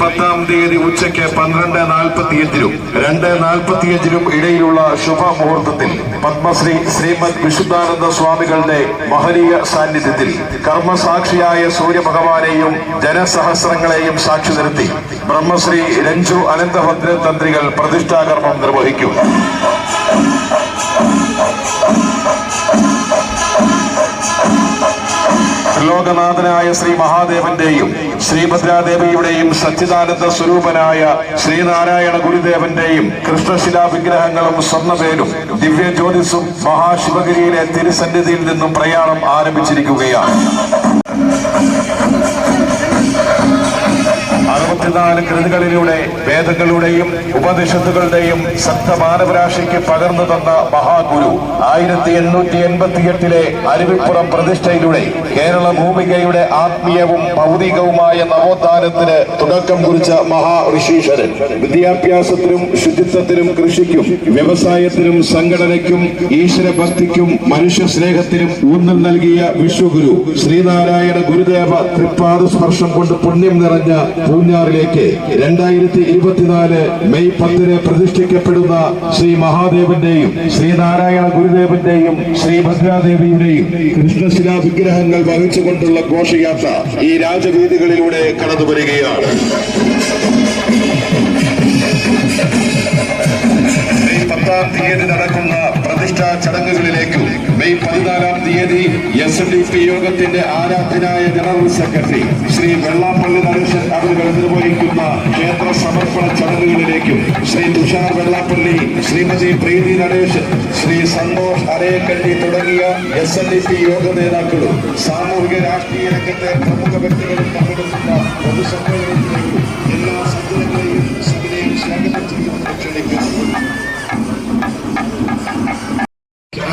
പത്താം തീയതി ഉച്ചയ്ക്ക് പന്ത്രണ്ട് നാൽപ്പത്തിയഞ്ചിനും രണ്ട് നാൽപ്പത്തിയഞ്ചിനും ഇടയിലുള്ള ശുഭമുഹൂർത്തത്തിൽ പത്മശ്രീ ശ്രീമദ് വിശുദ്ധാനന്ദ സ്വാമികളുടെ മഹനീയ സാന്നിധ്യത്തിൽ കർമ്മസാക്ഷിയായ സൂര്യഭഗവാനെയും ജനസഹസ്രങ്ങളെയും സാക്ഷി നിർത്തി ബ്രഹ്മശ്രീ രഞ്ജു അനന്തഭദ്ര തന്ത്രികൾ പ്രതിഷ്ഠാകർമ്മം നിർവഹിക്കും. ത്രിലോകനാഥനായ ശ്രീ മഹാദേവന്റെയും ശ്രീഭദ്രാദേവിയുടെയും സച്ചിദാനന്ദ സ്വരൂപനായ ശ്രീനാരായണ ഗുരുദേവന്റെയും കൃഷ്ണശിലാ വിഗ്രഹങ്ങളും സ്വർണവേലും ദിവ്യ ജ്യോതിസും മഹാശിവഗിരിയിലെ തിരുസന്നിധിയിൽ നിന്നും പ്രയാണം ആരംഭിച്ചിരിക്കുകയാണ്. അറുപത്തിനാല് കൃതികളിലൂടെ വേദങ്ങളുടെയും ഉപനിഷത്തുകളുടെയും സപ്തമാനവരാശിക്ക് പകർന്നു തന്ന മഹാഗുരു ആയിരത്തി എണ്ണൂറ്റി എൺപത്തിയെട്ടിലെ അരുവിപ്പുറം പ്രതിഷ്ഠയിലൂടെ കേരള ഭൂമികയുടെ ആത്മീയവും ഭൗതികവുമായ നവോത്ഥാനത്തിന് തുടക്കം കുറിച്ച മഹാ ഋഷീശ്വരൻ വിദ്യാഭ്യാസത്തിനും ശുചിത്വത്തിനും കൃഷിക്കും വ്യവസായത്തിനും സംഘടനയ്ക്കും ഈശ്വരഭക്തിക്കും മനുഷ്യ സ്നേഹത്തിനും ഊന്നൽ നൽകിയ വിശ്വഗുരു ശ്രീനാരായണ ഗുരുദേവ തൃപ്പാദ സ്പർശം കൊണ്ട് പുണ്യം നിറഞ്ഞ പൂഞ്ഞാറിലേക്ക് രണ്ടായിരത്തി ഇരുപത്തിനാല് മെയ് പത്തിന് പ്രതിഷ്ഠിക്കപ്പെടുന്ന ശ്രീ മഹാദേവന്റെയും ശ്രീനാരായണ ഗുരുദേവന്റെയും ശ്രീ ഭദ്രാദേവിയുടെയും കൃഷ്ണശിലാ വിഗ്രഹങ്ങൾ വഹിച്ചുകൊണ്ടുള്ള ഘോഷയാത്ര ഈ രാജവീതികളിലൂടെ കടന്നു വരികയാണ് പത്താം തീയതി നടക്കുന്ന പ്രതിഷ്ഠാ ചടങ്ങുകളിലേക്കും മെയ് പതിനാലാം തീയതി എസ് എൻ ഡി പി യോഗത്തിന്റെ ആരാധനായ ജനറൽ സെക്രട്ടറി ശ്രീ വെള്ളാപ്പള്ളി നരേശൻ അവരുകൾ നിർവഹിക്കുന്ന ക്ഷേത്ര സമർപ്പണ ചടങ്ങുകളിലേക്കും ശ്രീ തുഷാർ വെള്ളാപ്പള്ളി ശ്രീമതി പ്രീതി നടേശൻ ശ്രീ സന്തോഷ് അരയക്കണ്ടി തുടങ്ങിയ എസ് എൻ ഡി പി യോഗ നേതാക്കളും സാമൂഹിക രാഷ്ട്രീയ രംഗത്തെ പ്രമുഖ വ്യക്തികളും പങ്കെടുക്കുന്ന പൊതുസമ്മേളനത്തിലേക്കും എല്ലാ സജ്ജനങ്ങളെയും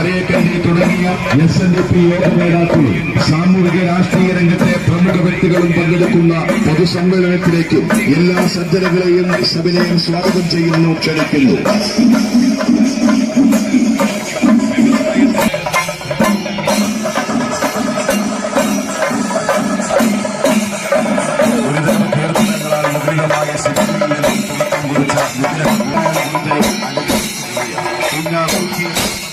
അരയക്കണ്ടി തുടങ്ങിയ എസ് എൻ ഡി പി യോഗ നേതാക്കൾ സാമൂഹിക രാഷ്ട്രീയ രംഗത്തെ പ്രമുഖ വ്യക്തികളും പങ്കെടുക്കുന്ന പൊതുസമ്മേളനത്തിലേക്ക് എല്ലാ സജ്ജനങ്ങളെയും സഭയെയും സ്വാഗതം ചെയ്യുന്നു ക്ഷണിക്കുന്നു. Thank മുദ്രിതമായ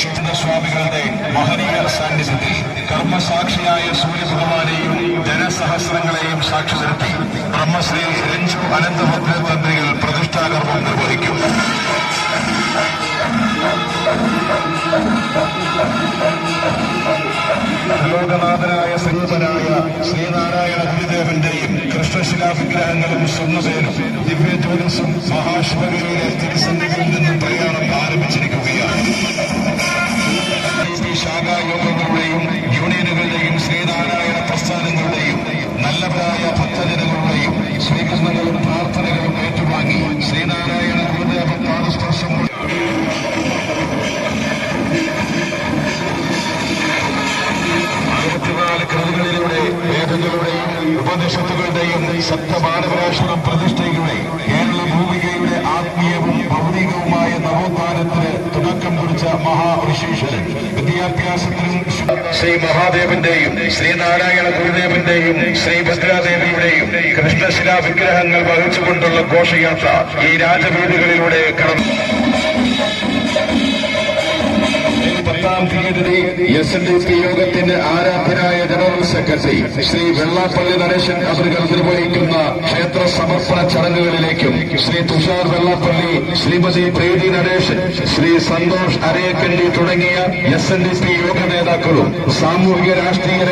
ശുദ്ധസ്വാമികളുടെ മഹനീയ സാന്നിധ്യത്തിൽ കർമ്മസാക്ഷിയായ സൂര്യഭഗവാനെയും ജനസഹസ്രങ്ങളെയും സാക്ഷി നിർത്തി ബ്രഹ്മശ്രീ രഞ്ജു അനന്തഭദ്ര തന്ത്രികൾ പ്രതിഷ്ഠാകർമ്മം നിർവഹിക്കും. ലോകനാഥനായ സ്വരൂപനായ ശ്രീനാരായണ ഗുരുദേവന്റെയും കൃഷ്ണശിലാ വിഗ്രഹങ്ങളും സ്വർണസേനും ദിവ്യ ജ്യോതിസും മഹാശിവഗിരിയിലെ തിരുസന്നിധിയിൽ നിന്നും പ്രയാണം ആരംഭിച്ചിരിക്കുകയാണ്. ഈ ശാഖായോഗങ്ങളുടെയും യൂണിയനുകളുടെയും ശ്രീനാരായണ പ്രസ്ഥാനങ്ങളുടെയും നല്ലവരായ ഭക്തജനങ്ങളുടെയും സ്വീകരണങ്ങളും പ്രാർത്ഥനകളും ഏറ്റുവാങ്ങി ശ്രീനാരായണ ഗുരുദേവ പാദസ്പർശം അറുപത്തിനാല് കൃതികളിലൂടെ വേദങ്ങളുടെയും ഉപനിഷത്തുകളുടെയും സപ്തമാനവരാശ്രമം പ്രതിഷ്ഠയിലൂടെ കേരള ഭൂമികയുടെ ആത്മീയവും ഭൗതികവുമായ നവോത്ഥാനത്തിന് തുടക്കം കുറിച്ച മഹാ ഋഷീശ്വരൻ വിദ്യാഭ്യാസത്തിനും ശ്രീ മഹാദേവന്റെയും ശ്രീനാരായണ ഗുരുദേവന്റെയും ശ്രീ ഭദ്രാദേവിയുടെയും കൃഷ്ണശിലാ വിഗ്രഹങ്ങൾ വഹിച്ചുകൊണ്ടുള്ള ഘോഷയാത്ര ഈ രാജവീടുകളിലൂടെ കടന്നു. പത്താം തീയതി എസ് എൻ ഡി പി യോഗത്തിന്റെ ആരാധനായ ജനറൽ സെക്രട്ടറി ശ്രീ വെള്ളാപ്പള്ളി നരേശൻ അവരുകൾ നിർവഹിക്കുന്ന ക്ഷേത്ര സമർപ്പണ ചടങ്ങുകളിലേക്കും ശ്രീ തുഷാർ വെള്ളാപ്പള്ളി ശ്രീമതി പ്രീതി നടേശൻ ശ്രീ സന്തോഷ് അരയക്കണ്ടി തുടങ്ങിയ എസ് എൻ ഡി പി യോഗ നേതാക്കളും സാമൂഹിക രാഷ്ട്രീയ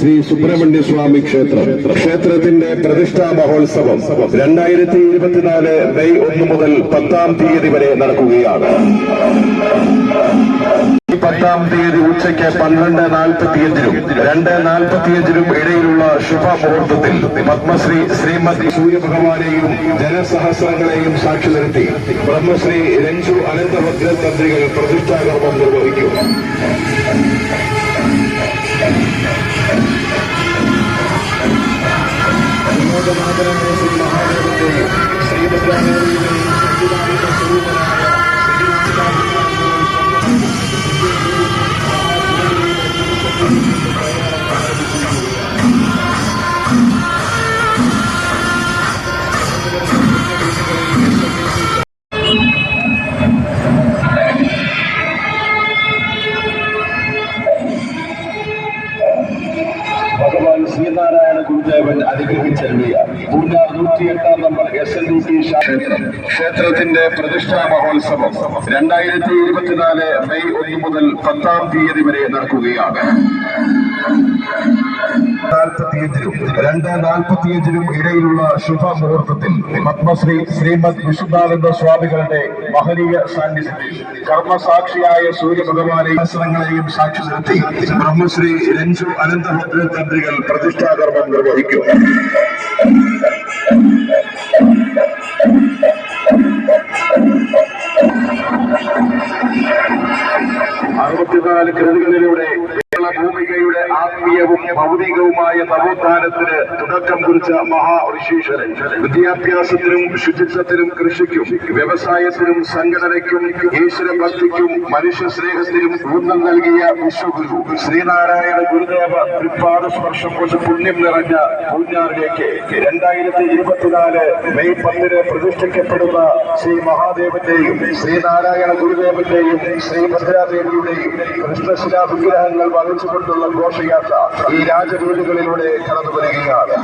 ശ്രീ സുബ്രഹ്മണ്യ സ്വാമി ക്ഷേത്രം. ക്ഷേത്രത്തിന്റെ പ്രതിഷ്ഠാ മഹോത്സവം രണ്ടായിരത്തി ഇരുപത്തിനാല് മെയ് ഒന്ന് മുതൽ പത്താം തീയതി വരെ നടക്കുകയാണ്. പത്താം തീയതി ഉച്ചയ്ക്ക് പന്ത്രണ്ട് നാൽപ്പത്തിയഞ്ചിനും രണ്ട് നാൽപ്പത്തിയഞ്ചിനും ഇടയിലുള്ള ശുഭമുഹൂർത്തത്തിൽ പത്മശ്രീ ശ്രീമതി സൂര്യഭഗവാനെയും ജനസഹസ്രങ്ങളെയും സാക്ഷി നിർത്തി ബ്രഹ്മശ്രീ രഞ്ജു അനന്തഭദ്ര തന്ത്രികൾ പ്രതിഷ്ഠാകർമ്മം നിർവഹിക്കും. ക്ഷേത്രത്തിന്റെ പ്രതിഷ്ഠാ മഹോത്സവം രണ്ടായിരത്തി ഇരുപത്തിനാല് മെയ് ഒന്ന് മുതൽ പത്താം തീയതി വരെ നടക്കുകയാണ്. നാൽപ്പത്തിയഞ്ചിനും രണ്ട് നാൽപ്പത്തിയഞ്ചിനും ഇടയിലുള്ള ശുഭമുഹൂർത്തത്തിൽ പത്മശ്രീ ശ്രീമദ് വിശുദ്ധാനന്ദ സ്വാമികളുടെ മഹനീയ സാന്നിധ്യത്തിൽ കർമ്മസാക്ഷിയായ സൂര്യഭഗവാനെ ശാസ്ത്രങ്ങളെയും സാക്ഷി നിർത്തി ബ്രഹ്മശ്രീ രഞ്ജു അനന്തഭദ്ര തന്ത്രികൾ പ്രതിഷ്ഠാകർമ്മം നിർവഹിക്കും. അറുപത്തിനാല് കൃതികളിലൂടെ ഭൂമികയുടെ ആത്മീയവും ഭൗതികവുമായ നവോത്ഥാനത്തിന് തുടക്കം കുറിച്ച മഹാ ഋഷീശ്വരൻ. വിദ്യാഭ്യാസത്തിനും ശുചിത്വത്തിനും കൃഷിക്കും വ്യവസായത്തിനും സംഘടനയ്ക്കും ഈശ്വര ഭക്തിക്കും മനുഷ്യ സ്നേഹത്തിനും ഊന്നൽ നൽകിയ വിശ്വഗുരു ശ്രീനാരായണ ഗുരുദേവ തൃപ്പാദ സ്പർശം കൊണ്ട് പുണ്യം നിറഞ്ഞ പൂഞ്ഞാറിലേക്ക് രണ്ടായിരത്തി ഇരുപത്തിനാല് മെയ് പത്തിന് പ്രതിഷ്ഠിക്കപ്പെടുന്ന ശ്രീ മഹാദേവന്റെയും ശ്രീനാരായണ ഗുരുദേവന്റെയും ശ്രീഭദ്രാദേവിയുടെയും കൃഷ്ണശിലാ വിഗ്രഹങ്ങൾ വഹിച്ചുകൊണ്ടുള്ള ഘോഷയാത്ര ഈ രാജവീടുകളിലൂടെ കടന്നു വരികയാണ്.